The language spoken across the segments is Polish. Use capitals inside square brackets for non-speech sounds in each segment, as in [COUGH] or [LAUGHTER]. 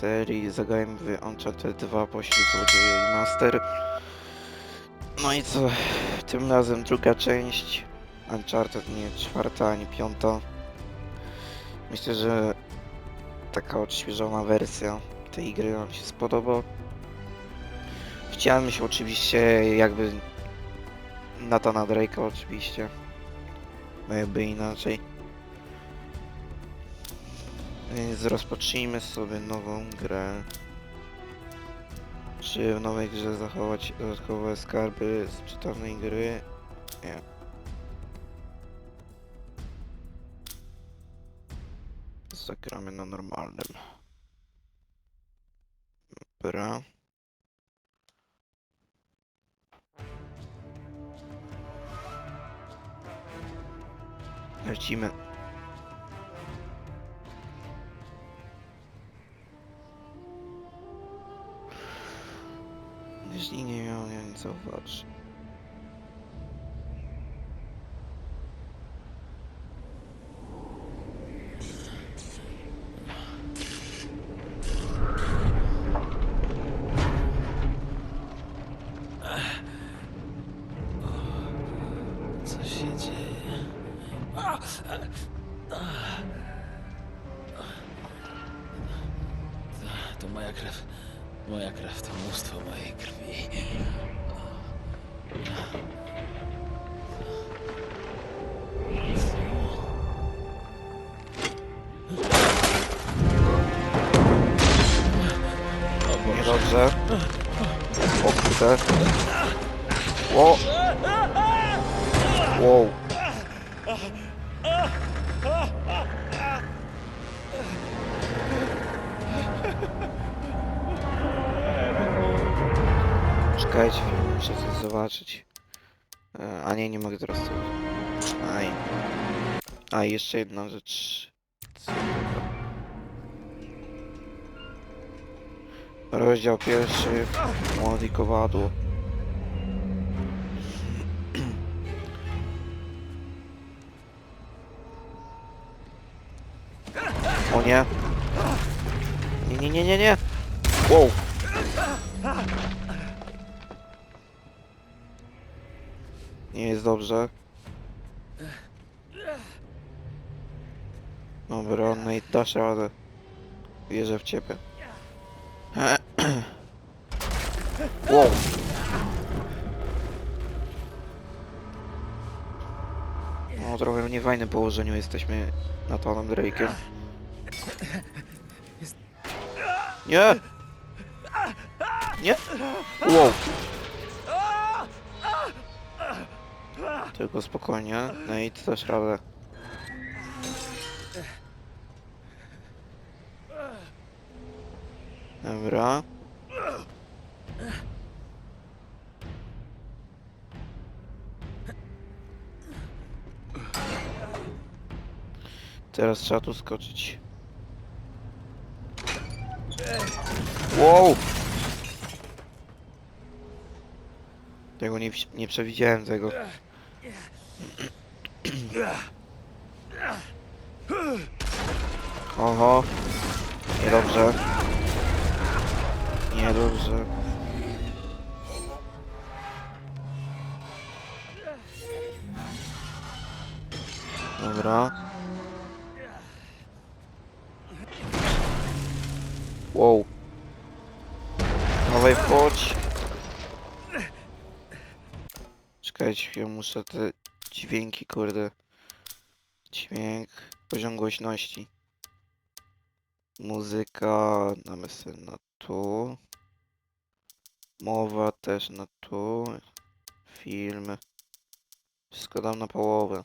serii. Zagrałem w Uncharted 2 Pościg Złodzieja i Master. No i co? Tym razem druga część. Uncharted nie czwarta ani piąta. Myślę, że taka odświeżona wersja tej gry nam się spodoba. Chciałem się oczywiście jakby Natana Drake'a oczywiście. No jakby inaczej. Więc rozpocznijmy sobie nową grę. Czy w nowej grze zachować dodatkowe skarby z czytanej gry? Nie. Zagramy na normalnym. Dobra. Lecimy. Miał nie Niedobrze. O kurde. O! Wow. Czekajcie, muszę coś zobaczyć. E, A nie, nie mogę teraz tego. Aj. A, jeszcze jedna rzecz. Rozdział pierwszy. Młody kowadło. O nie. Nie, nie, nie, nie, nie. Wow. Nie jest dobrze. Dobra, no i dasz radę. Wierzę w ciebie. Wow. No trochę w niefajnym położeniu jesteśmy Nathanem Drake'em. Nie! Nie! Wow! Tylko spokojnie, ty też radę. Dobra. Teraz trzeba tu skoczyć. Wow! Tego nie, nie przewidziałem tego. Oho. Niedobrze. Niedobrze. Dobra. Wow. Dawaj wchodź. Czekajcie chwilę, muszę te dźwięki, kurde. Dźwięk, poziom głośności. Muzyka, damy sobie na tu. Mowa też na tu. Film. Wszystko dam na połowę.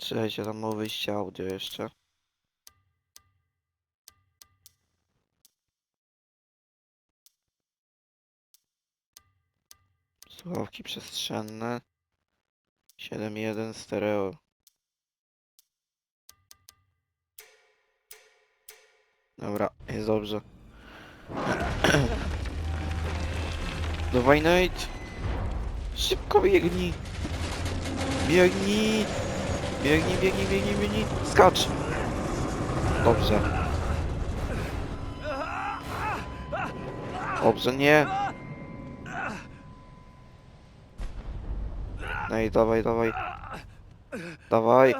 Czekajcie, tam ma wyjście audio jeszcze. Słuchawki przestrzenne. 7.1 stereo. Dobra, jest dobrze. [CLEARS THROAT] Dawaj Nate! Szybko biegnij! Biegnij! Biegnij, biegnij, biegnij, biegnij. Skacz. Dobrze. Dobrze, nie. Ej, dawaj, dawaj. Dawaj.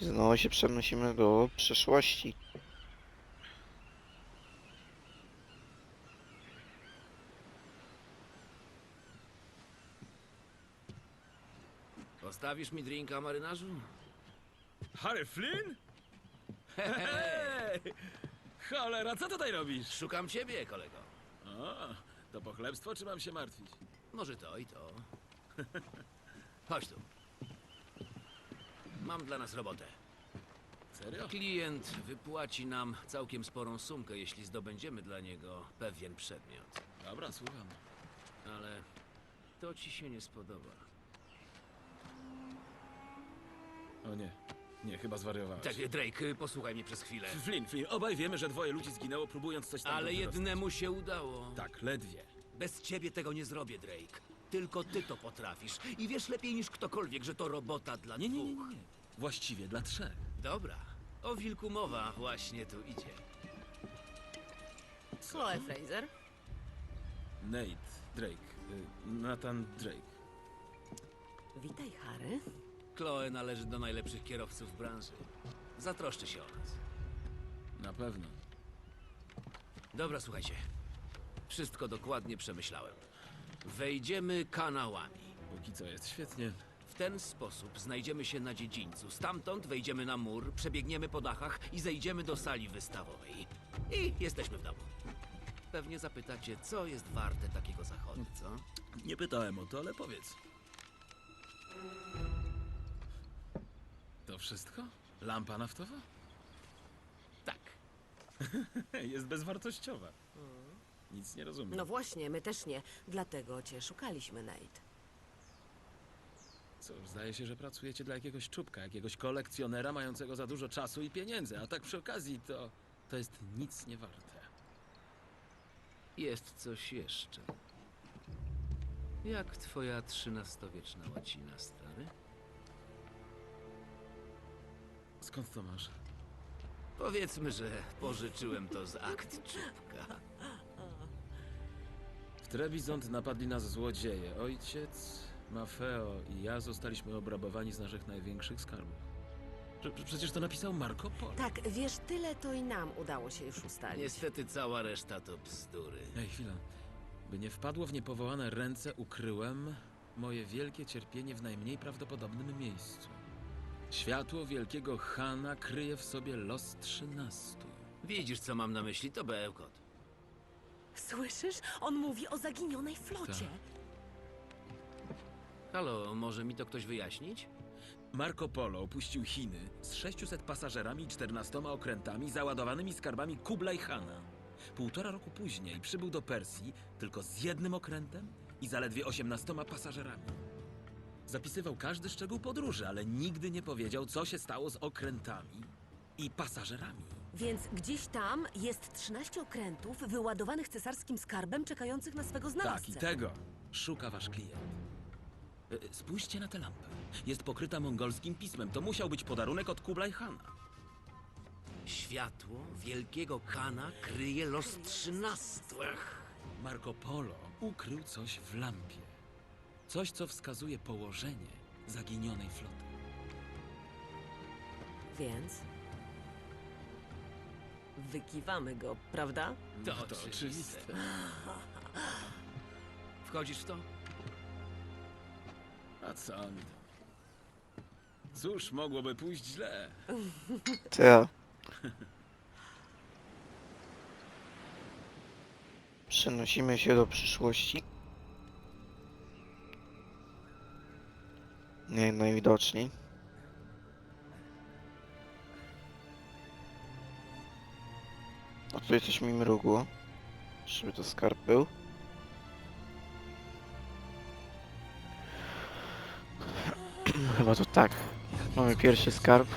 Znowu się przenosimy do przeszłości. Postawisz mi drinka, marynarzu? Harry Flynn? Hej! Cholera, co tutaj robisz? Szukam ciebie, kolego. O, to pochlebstwo, czy mam się martwić? Może to i to. Chodź tu. Mam dla nas robotę. Serio? Klient wypłaci nam całkiem sporą sumkę, jeśli zdobędziemy dla niego pewien przedmiot. Dobra, słucham. Ale to ci się nie spodoba. O nie, nie, chyba zwariowałeś. Tak, Drake, posłuchaj mnie przez chwilę. Flynn, Flynn, obaj wiemy, że dwoje ludzi zginęło próbując coś tam Ale wyrosnąć. jednemu się udało. Tak, ledwie. Bez ciebie tego nie zrobię, Drake. Tylko ty to potrafisz. I wiesz lepiej niż ktokolwiek, że to robota dla Nie, nie, nie, dwóch. nie, nie. Właściwie dla trzech. Dobra. O wilku mowa właśnie tu idzie. Chloe Fraser. Nate, Drake, y, Nathan Drake. Witaj, Harry. Chloe należy do najlepszych kierowców branży. Zatroszczy się o nas. Na pewno. Dobra, słuchajcie. Wszystko dokładnie przemyślałem. Wejdziemy kanałami. Póki co jest świetnie. W ten sposób znajdziemy się na dziedzińcu. Stamtąd wejdziemy na mur, przebiegniemy po dachach i zejdziemy do sali wystawowej. I jesteśmy w domu. Pewnie zapytacie, co jest warte takiego zachodu, co? Nie pytałem o to, ale powiedz. Wszystko? Lampa naftowa? Tak. [LAUGHS] Jest bezwartościowa. Nic nie rozumiem. No właśnie, my też nie. Dlatego cię szukaliśmy, Nate. Cóż, zdaje się, że pracujecie dla jakiegoś czubka, jakiegoś kolekcjonera mającego za dużo czasu i pieniędzy, a tak przy okazji to... to jest nic nie warte. Jest coś jeszcze. Jak twoja XIII-wieczna łacina, stary? Skąd to masz? Powiedzmy, że pożyczyłem to z akt czubka. W Trebizond napadli nas złodzieje. Ojciec, Mafeo i ja zostaliśmy obrabowani z naszych największych skarbów. Prze- prze- przecież to napisał Marco Polo. Tak, wiesz, tyle to i nam udało się już ustalić. Niestety cała reszta to bzdury. Ej, chwila. By nie wpadło w niepowołane ręce, ukryłem moje wielkie cierpienie w najmniej prawdopodobnym miejscu. Światło wielkiego Hana kryje w sobie los trzynastu. Widzisz, co mam na myśli? To bełkot. Słyszysz? On mówi o zaginionej flocie. Halo, może mi to ktoś wyjaśnić? Marco Polo opuścił Chiny z 600 pasażerami i 14 okrętami załadowanymi skarbami Kublai Hana. Półtora roku później przybył do Persji tylko z jednym okrętem i zaledwie 18 pasażerami. Zapisywał każdy szczegół podróży, ale nigdy nie powiedział, co się stało z okrętami i pasażerami. Więc gdzieś tam jest 13 okrętów wyładowanych cesarskim skarbem czekających na swego znalazcę. Tak, i tego szuka wasz klient. E, Spójrzcie na tę lampę. Jest pokryta mongolskim pismem. To musiał być podarunek od Kublai Hana. Światło wielkiego Kana kryje los trzynastych. Marco Polo ukrył coś w lampie. Coś, co wskazuje położenie zaginionej floty. Więc... Wykiwamy go, prawda? To, to oczywiste. [LAUGHS] Wchodzisz w to? A co mi tam? Cóż mogłoby pójść źle? [LAUGHS] Ta. [LAUGHS] Przenosimy się do przyszłości. Nie, najwidoczniej. A tutaj coś mi mrugło. Żeby to skarb był. [CLEARS THROAT] Chyba to tak. Mamy pierwszy skarb.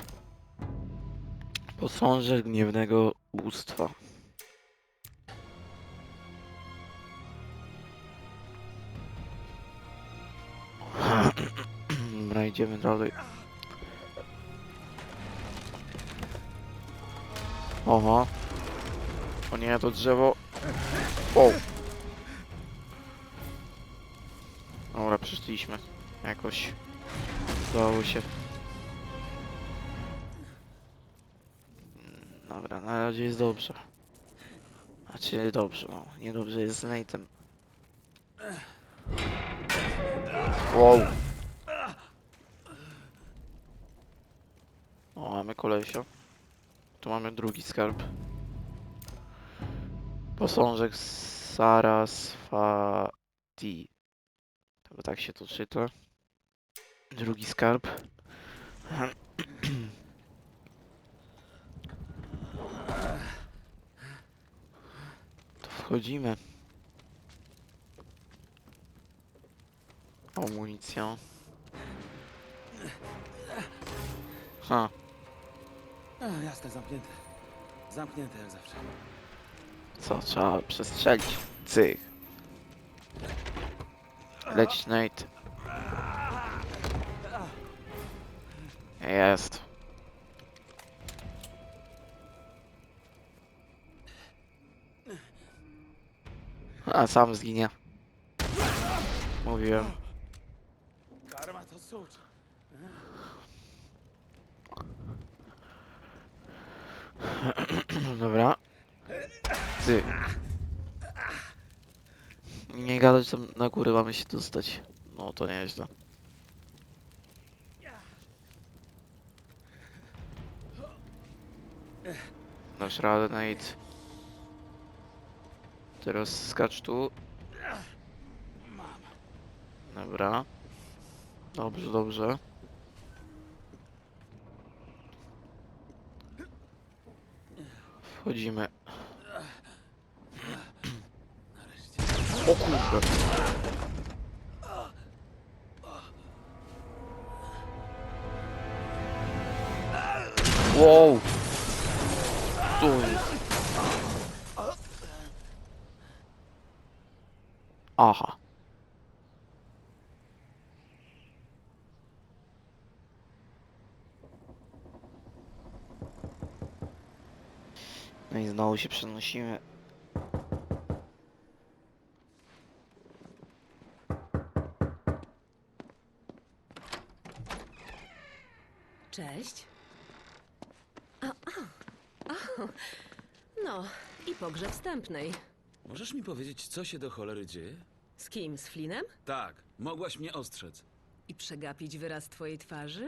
Posążek gniewnego bóstwa. Idziemy dalej. Oho. O nie, to drzewo. O! Dobra, przyszliśmy. Jakoś udało się. Dobra, na razie jest dobrze. Znaczy dobrze, no. Niedobrze jest z Nate'em. Wow. O, kolesio. Tu mamy drugi skarb. Posążek Sarasvati. Chyba tak się to czyta. Drugi skarb. To wchodzimy. Amunicja. Ha, A, jasne, zamknięte. Zamknięte jak zawsze. co trzeba przestrzelić? Cych. Leć Nate. Jest. A sam zginie. Mówiłem. Karma to sucz. [CLEARS THROAT] Dobra. Ty. Nie gadać tam na górę mamy się dostać. No to nieźle. Dasz radę, Nate. Teraz skacz tu. Dobra. Dobrze, dobrze. Wchodzimy. O kurde. Wow. Tu jest. Aha. No i znowu się przenosimy. Cześć. A, a, a, no, i pogrzeb wstępnej. Możesz mi powiedzieć, co się do cholery dzieje? Z kim? Z Flinem? Tak, mogłaś mnie ostrzec. I przegapić wyraz twojej twarzy?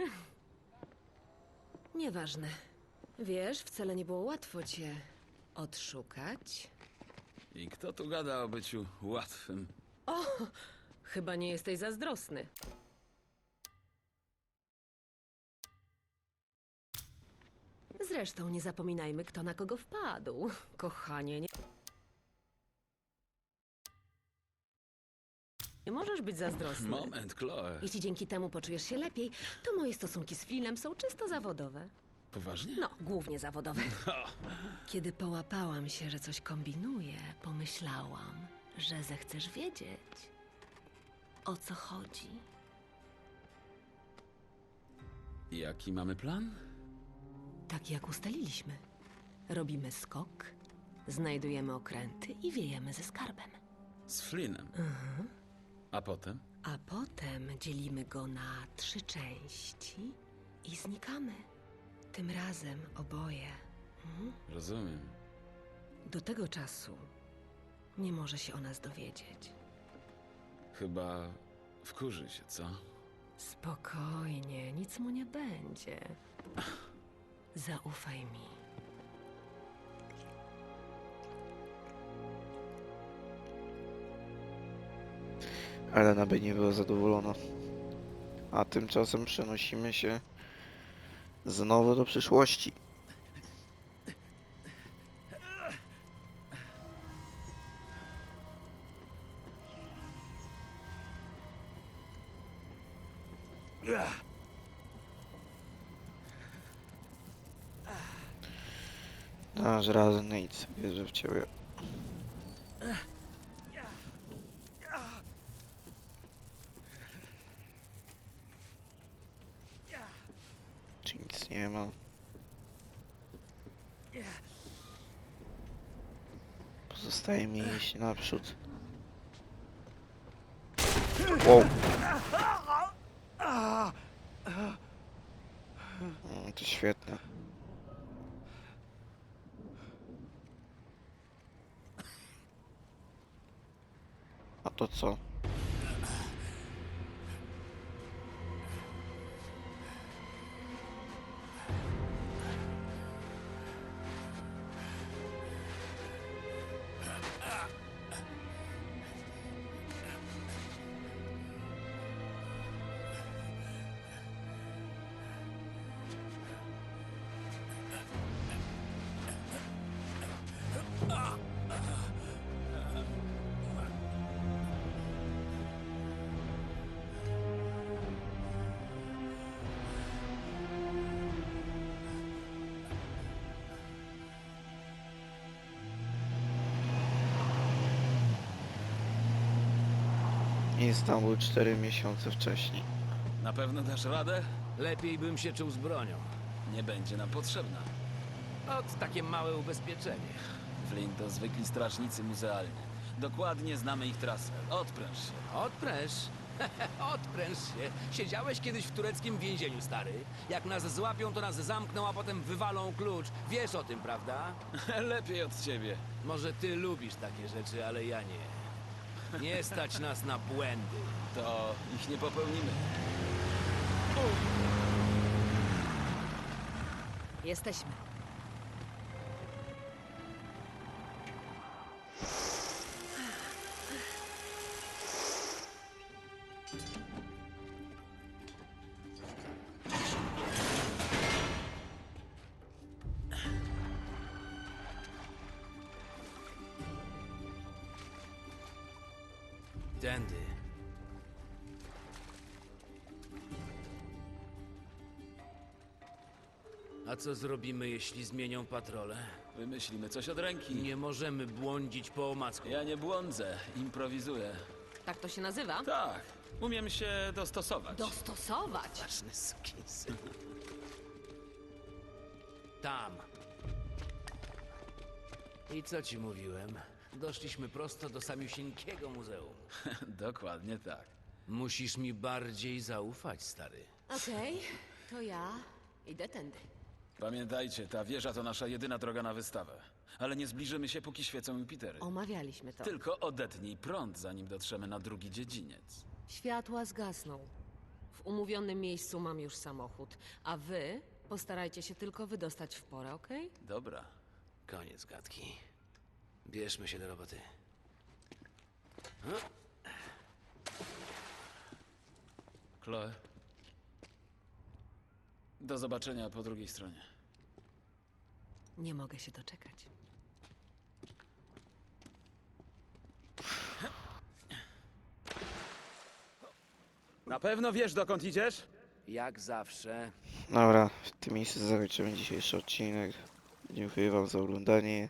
Nieważne. Wiesz, wcale nie było łatwo cię odszukać. I kto tu gada o byciu łatwym? Chyba nie jesteś zazdrosny. Zresztą nie zapominajmy, kto na kogo wpadł. Kochanie, nie... Nie możesz być zazdrosny. Moment, Chloe. Jeśli dzięki temu poczujesz się lepiej, to moje stosunki z Filem są czysto zawodowe. Poważnie? No, głównie zawodowe. [LAUGHS] Kiedy połapałam się, że coś kombinuję, pomyślałam, że zechcesz wiedzieć, o co chodzi. Jaki mamy plan? Tak jak ustaliliśmy. Robimy skok, znajdujemy okręty i wiejemy ze skarbem. Z Flynnem. A potem? A potem dzielimy go na trzy części i znikamy. Tym razem oboje. Mhm. Rozumiem. Do tego czasu nie może się o nas dowiedzieć. Chyba wkurzy się, co? Spokojnie, nic mu nie będzie. Zaufaj mi. Elena by nie była zadowolona. A tymczasem przenosimy się znowu do przyszłości. Dasz radę, Nate. Wierzę w ciebie. Nie ma. Pozostaje mi iść naprzód. Wow. Mm, To świetne. A to co? Istanbul 4 miesiące wcześniej. Na pewno dasz radę? Lepiej bym się czuł z bronią. Nie będzie nam potrzebna. Ot, takie małe ubezpieczenie. Flint to zwykli strażnicy muzealni. Dokładnie znamy ich trasę. Odpręż się. Odpręż. [LAUGHS] Odpręż się. Siedziałeś kiedyś w tureckim więzieniu, stary. Jak nas złapią, to nas zamkną, a potem wywalą klucz. Wiesz o tym, prawda? [LAUGHS] Lepiej od ciebie. Może ty lubisz takie rzeczy, ale ja nie. Nie stać nas na błędy. To ich nie popełnimy. Jesteśmy. Tędy. A co zrobimy, jeśli zmienią patrole? Wymyślimy coś od ręki. Nie możemy błądzić po omacku. Ja nie błądzę, improwizuję. Tak to się nazywa? Tak, umiem się dostosować. Dostosować. Ważny sukinsyn. Tam. I co ci mówiłem? Doszliśmy prosto do samiusieńkiego muzeum. [LAUGHS] Dokładnie tak. Musisz mi bardziej zaufać, stary. Okej, to ja idę tędy. Pamiętajcie, ta wieża to nasza jedyna droga na wystawę. Ale nie zbliżymy się, póki świecą Jupitery. Omawialiśmy to. Tylko odetnij prąd, zanim dotrzemy na drugi dziedziniec. Światła zgasną. W umówionym miejscu mam już samochód, a wy postarajcie się tylko wydostać w porę, okej? Dobra. Koniec gadki. Bierzmy się do roboty. Chloe. Do zobaczenia po drugiej stronie. Nie mogę się doczekać. Na pewno wiesz, dokąd idziesz? Jak zawsze. Dobra, w tym miejscu zakończymy dzisiejszy odcinek. Dziękuję wam za oglądanie